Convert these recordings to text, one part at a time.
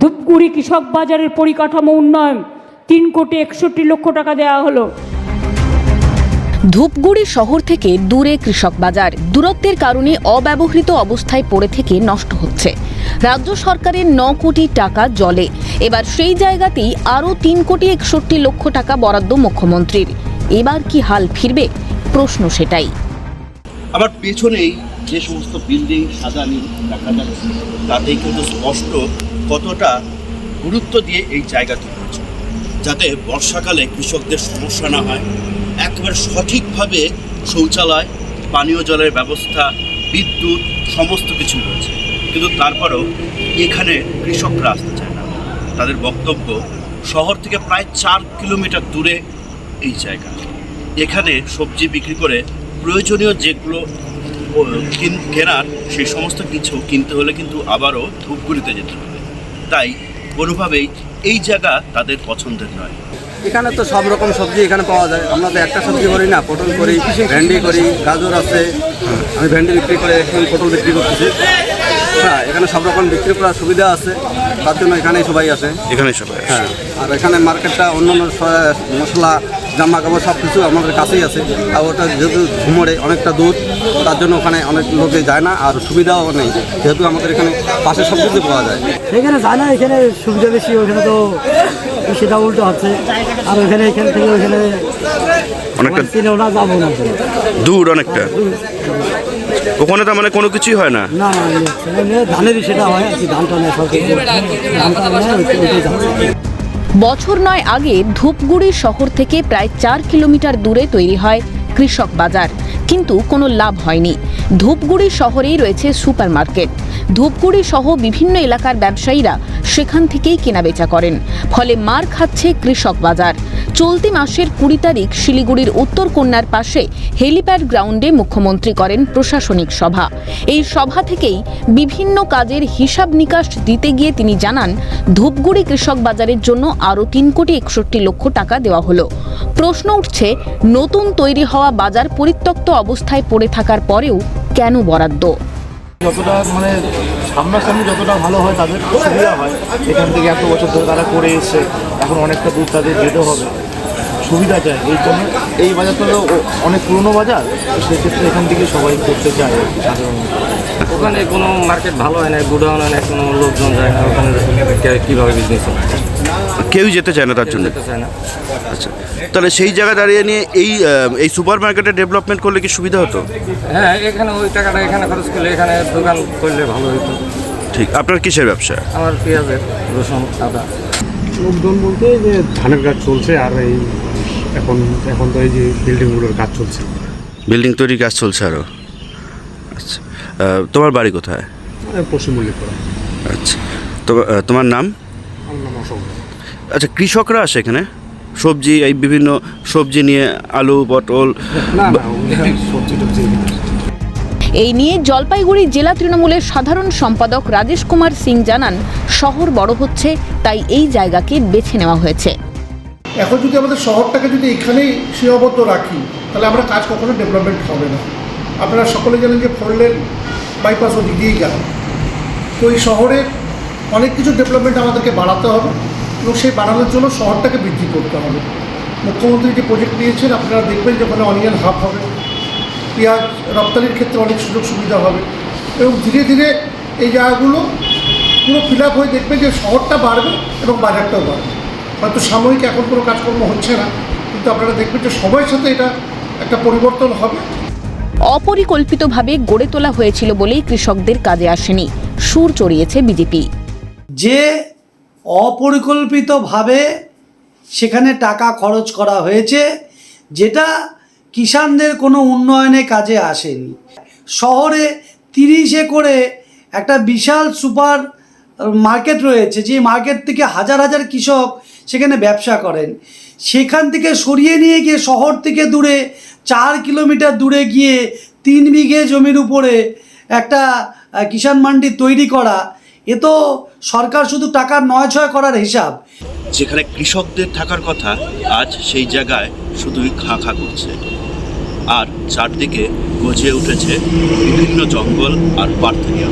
ধূপগুড়ি কৃষক বাজারের পরিকাঠামো উন্নয়ন তিন কোটি একষট্টি লক্ষ টাকা দেওয়া হলো। ধূপগুড়ি শহর থেকে দূরে কৃষক বাজার। দূরত্বের কারণে অব্যবহৃত অবস্থায় পড়ে থেকে নষ্ট হচ্ছে। রাজ্য সরকারের ন কোটি টাকা জলে। এবার সেই জায়গাতেই আরও তিন কোটি একষট্টি লক্ষ টাকা বরাদ্দ মুখ্যমন্ত্রীর। এবার কি হাল ফিরবে? প্রশ্ন সেটাই। আবার পেছনেই যে সমস্ত বিল্ডিং সাজানি দেখা যাচ্ছে, তাতেই কিন্তু স্পষ্ট কতটা গুরুত্ব দিয়ে এই জায়গা তৈরি হচ্ছে যাতে বর্ষাকালে কৃষকদের সমস্যা না হয়, একেবারে সঠিকভাবে শৌচালয়, পানীয় জলের ব্যবস্থা, বিদ্যুৎ, সমস্ত কিছু রয়েছে। কিন্তু তারপরেও এখানে কৃষকরা আসতে চায় না। তাদের বক্তব্য, শহর থেকে প্রায় চার কিলোমিটার দূরে এই জায়গা। এখানে সবজি বিক্রি করে প্রয়োজনীয় যেগুলো কেনার সেই সমস্ত কিছু কিনতে হলে কিন্তু আবারও ধূপগুড়িতে যেতে হবে। তাই কোনোভাবেই এই জায়গা তাদের পছন্দের নয়। এখানে তো সব রকম সবজি এখানে পাওয়া যায়। আমরা তো একটা সবজি করি না পটল করি ভেন্ডি করি গাজর আছে। আমি ভেন্ডি বিক্রি করে এখন পটল বিক্রি করতেছি। হ্যাঁ এখানে সব রকম বিক্রি করার সুবিধা আছে। তার জন্য এখানেই সবাই আসে। এখানে সবাই হ্যাঁ আর এখানে মার্কেটটা অন্যান্য স- মশলা জামা কাপড় সব কিছু আমাদের কাছেই আছে। আর ওটা যেহেতু ঝুমরে অনেকটা দূর তার জন্য ওখানে অনেক লোকে যায় না আর সুবিধাও নেই। যেহেতু আমাদের এখানে পাশে সব কিছু পাওয়া যায়। এখানে যায় না এখানে সুবিধা বেশি ওখানে তো সেটা উল্টো হচ্ছে। আর ওখানে এখান থেকে ওখানে অনেকটা না যাব না। দূর অনেকটা। ওখানে তো মানে কোনো কিছুই হয় না? না না ধানেরই সেটা হয় আর কি ধানটা নেয় সব ধানটা বছর নয় আগে ধূপগুড়ি শহর থেকে প্রায় চার কিলোমিটার দূরে তৈরি হয় কৃষক বাজার। কিন্তু কোনো লাভ হয়নি। ধূপগুড়ি শহরেই রয়েছে সুপারমার্কেট। ধূপগুড়ি সহ বিভিন্ন এলাকার ব্যবসায়ীরা সেখান থেকেই কেনাবেচা করেন। ফলে মার খাচ্ছে কৃষক বাজার। চলতি মাসের কুড়ি তারিখ শিলিগুড়ির উত্তর কন্যার পাশে হেলিপ্যাড গ্রাউন্ডে মুখ্যমন্ত্রী করেন প্রশাসনিক সভা। এই সভা থেকেই বিভিন্ন কাজের হিসাব নিকাশ দিতে গিয়ে তিনি জানান, ধূপগুড়ি কৃষক বাজারের জন্য আরও তিন কোটি একষট্টি লক্ষ টাকা দেওয়া হলো। প্রশ্ন উঠছে, নতুন তৈরি হওয়া বাজার পরিত্যক্ত অবস্থায় পড়ে থাকার পরেও কেন বরাদ্দ? যতটা মানে সামনাসামনি যতটা ভালো হয় তাদের সুবিধা হয়। এখান থেকে এত বছর ধরে তারা করে এসছে এখন অনেকটা দূর তাদের যেতে হবে। সুবিধা চায় এই জন্য এই বাজারটা তো অনেক পুরনো বাজার সেক্ষেত্রে এখান থেকে সবাই করতে চায় সাধারণত। ওখানে কোনো মার্কেট ভালো হয় না গুডাউন হয় না কোনো লোকজন যায় না। কীভাবে বিজনেস হবে? কেউই যেতে চায় না তার জন্য। যেতে চায় না। আচ্ছা তাহলে সেই জায়গায় দাঁড়িয়ে নিয়ে এই এই সুপার মার্কেটে ডেভেলপমেন্ট করলে কি সুবিধা হতো? হ্যাঁ এখানে ওই টাকাটা এখানে খরচ করলে এখানে দোকান করলে ভালো হতো ঠিক আপনার কিসের ব্যবসা? আমার পেঁয়াজের রসুন আদা। লোকজন বলতে যে ধানের কাজ চলছে আর এই এখন এখন তো এই যে বিল্ডিংগুলোর কাজ চলছে। বিল্ডিং তৈরির কাজ চলছে আরও আচ্ছা তোমার বাড়ি কোথায়? পশ্চিম করা আচ্ছা তোমার তোমার নাম? আচ্ছা কৃষকরা আসে এখানে? সবজি এই বিভিন্ন সবজি নিয়ে আলু পটল। এই নিয়ে জলপাইগুড়ি জেলা তৃণমূলের সাধারণ সম্পাদক রাজেশ কুমার সিং জানান শহর বড় হচ্ছে তাই এই জায়গাকে বেছে নেওয়া হয়েছে। এখন যদি আমাদের শহরটাকে যদি এখানেই সীমাবদ্ধ রাখি তাহলে আমরা কাজ কখনো ডেভেলপমেন্ট হবে না। আপনারা সকলে জানেন যে ফোর লেন বাইপাস ওদিক দিয়েই গেল তো এই শহরে অনেক কিছু ডেভেলপমেন্ট আমাদেরকে বাড়াতে হবে এবং সেই বাড়ানোর জন্য শহরটাকে বৃদ্ধি করতে হবে। মুখ্যমন্ত্রী যে প্রজেক্ট নিয়েছেন, আপনারা দেখবেন যে ওখানে অনিয়ন হাব হবে, পেঁয়াজ রপ্তানির ক্ষেত্রে অনেক সুযোগ সুবিধা হবে এবং ধীরে ধীরে এই জায়গাগুলো পুরো ফিল আপ হয়ে দেখবে যে শহরটা বাড়বে এবং বাজারটাও বাড়বে। হয়তো সাময়িক এখন কোনো কাজকর্ম হচ্ছে না, কিন্তু আপনারা দেখবেন যে সময়ের সাথে এটা একটা পরিবর্তন হবে। অপরিকল্পিতভাবে গড়ে তোলা হয়েছিল বলেই কৃষকদের কাজে আসেনি। সুর চড়িয়েছে বিজেপি। যে অপরিকল্পিতভাবে সেখানে টাকা খরচ করা হয়েছে, যেটা কিষাণদের কোনো উন্নয়নে কাজে আসেনি। শহরে তিরিশে করে একটা বিশাল সুপার মার্কেট রয়েছে যে মার্কেট থেকে হাজার হাজার কৃষক সেখানে ব্যবসা করেন। সেখান থেকে সরিয়ে নিয়ে গিয়ে শহর থেকে দূরে, চার কিলোমিটার দূরে গিয়ে তিন বিঘে জমির উপরে একটা কিষাণ মান্ডি তৈরি করা এ তো সরকার শুধু টাকা নয় ছয় করার হিসাব। যেখানে কৃষকদের থাকার কথা, আজ সেই জায়গায় শুধুই খাঁ খাঁ করছে। আর চারদিকে গজিয়ে উঠেছে বিভিন্ন জঙ্গল আর পার্থনিয়া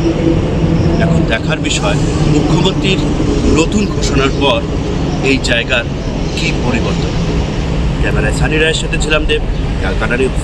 এখন দেখার বিষয়, মুখ্যমন্ত্রীর নতুন ঘোষণার পর এই জায়গার কী পরিবর্তন? ক্যামেরায় সানি রায়ের সাথে ছিলাম দেব, ক্যালকাটা নিউজ।